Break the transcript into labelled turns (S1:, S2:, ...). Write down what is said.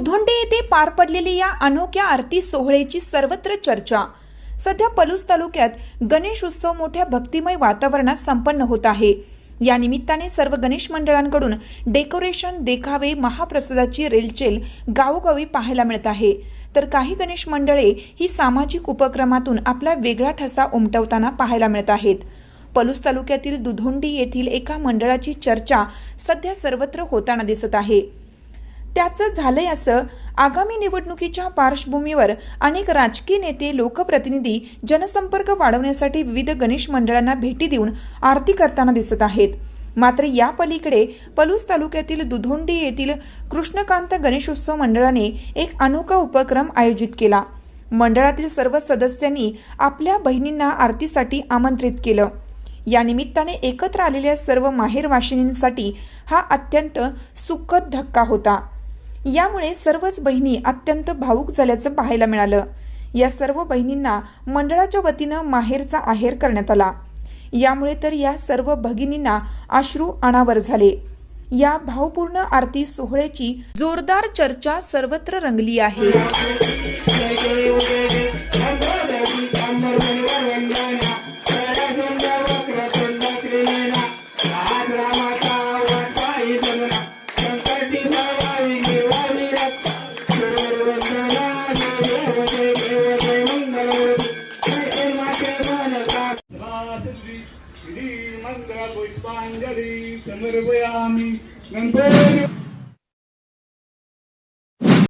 S1: दुधोंडे येथे पार पडलेली या अनोख्या आरती सोहळ्याची सर्वत्र चर्चा. सध्या पलूस तालुक्यात गणेश उत्सव मोठ्या भक्तिमय वातावरणात संपन्न होत आहे. या निमित्ताने सर्व गणेश मंडळांकडून डेकोरेशन देखावे महाप्रसादाची रेलचेल गावोगावी पाहायला मिळत आहे. तर काही गणेश मंडळे ही सामाजिक उपक्रमातून आपला वेगळा ठसा उमटवताना पाहायला मिळत आहेत. पलूस तालुक्यातील दुधोंडी येथील एका मंडळाची चर्चा सध्या सर्वत्र होताना दिसत आहे. त्याचं झालंय असं आगामी निवडणुकीच्या पार्श्वभूमीवर अनेक राजकीय नेते लोकप्रतिनिधी जनसंपर्क वाढवण्यासाठी विविध गणेश मंडळांना भेटी देऊन आरती करताना दिसत आहेत. मात्र या पलीकडे पलूस तालुक्यातील दुधोंडी येथील कृष्णकांत गणेशोत्सव मंडळाने एक अनोखा उपक्रम आयोजित केला. मंडळातील सर्व सदस्यांनी आपल्या बहिणींना आरतीसाठी आमंत्रित केलं. या निमित्ताने एकत्र आलेल्या सर्व माहेरवाशिनींसाठी हा अत्यंत सुखद धक्का होता. यामुळे सर्वच बहिणी अत्यंत भावूक झाल्याचं पाहायला मिळालं. या सर्व बहिणींना मंडळाच्या वतीनं माहेरचा आहेर करण्यात आला. यामुळे तर या सर्व भगिनींना अश्रू अनावर झाले. या भावपूर्ण आरती सोहळ्याची जोरदार चर्चा सर्वत्र रंगली आहे.
S2: मंत्र पुष्पांजली. समर्पयामी. गणपती